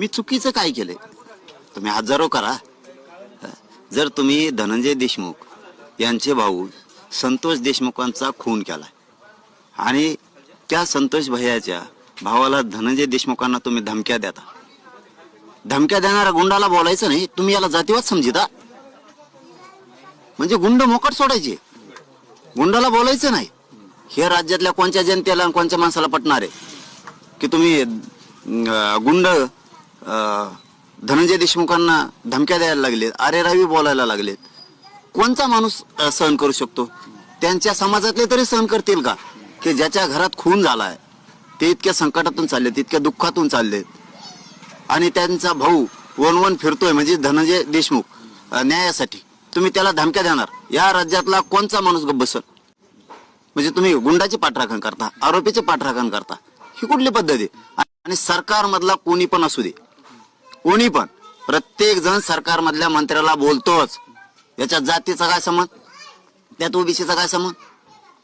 मी चुकीचं काय केलंय? तुम्ही हजारो करा. जर तुम्ही धनंजय देशमुख यांचे भाऊ संतोष देशमुखांचा खून केला आणि त्या संतोष भैयाच्या भावाला धनंजय देशमुखांना तुम्ही धमक्या देता. धमक्या देणाऱ्या गुंडाला बोलायचं नाही तुम्ही याला जातीवाद समजिता? म्हणजे गुंड मोकट सोडायचे. गुंडाला बोलायचं नाही. हे राज्यातल्या कोणत्या जनतेला कोणत्या माणसाला पटणार आहे? की तुम्ही गुंड धनंजय देशमुखांना धमक्या द्यायला लागलेत. अरे रावी बोलायला लागलेत. कोणता माणूस सहन करू शकतो? त्यांच्या समाजातले तरी सहन करतील का? की ज्याच्या घरात खून झालाय ते इतक्या संकटातून चाललेत इतक्या दुःखातून चाललेत. आणि त्यांचा भाऊ वन वन फिरतोय म्हणजे धनंजय देशमुख न्यायासाठी. तुम्ही त्याला धमक्या देणार? या राज्यातला कोणचा माणूस गप्प बसल? म्हणजे तुम्ही गुंडाचे पाठराखण करता आरोपीचे पाठराखण करता. ही कुठली पद्धत आहे? आणि सरकारमधला कोणी पण असू दे. कोणी पण प्रत्येक जण सरकारमधल्या मंत्र्याला बोलतोच. याच्यात जातीचा काय समज त्यात ओबीसीचा काय समज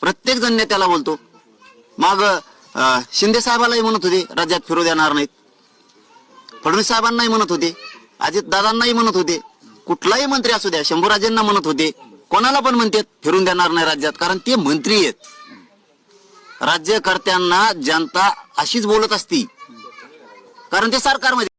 प्रत्येक जण नेत्याला बोलतो. मग शिंदे साहेबालाही म्हणत होते राज्यात फिरू देणार नाहीत. फडणवीस साहेबांनाही म्हणत होते अजित दादांनाही म्हणत होते कुठलाही मंत्री असू द्या शंभूराजेंना म्हणत होते कोणाला पण म्हणतात फिरून देणार नाही राज्यात कारण ते मंत्री आहेत. राज्यकर्त्यांना जनता अशीच बोलत असती. कारण ते सरकारमध्ये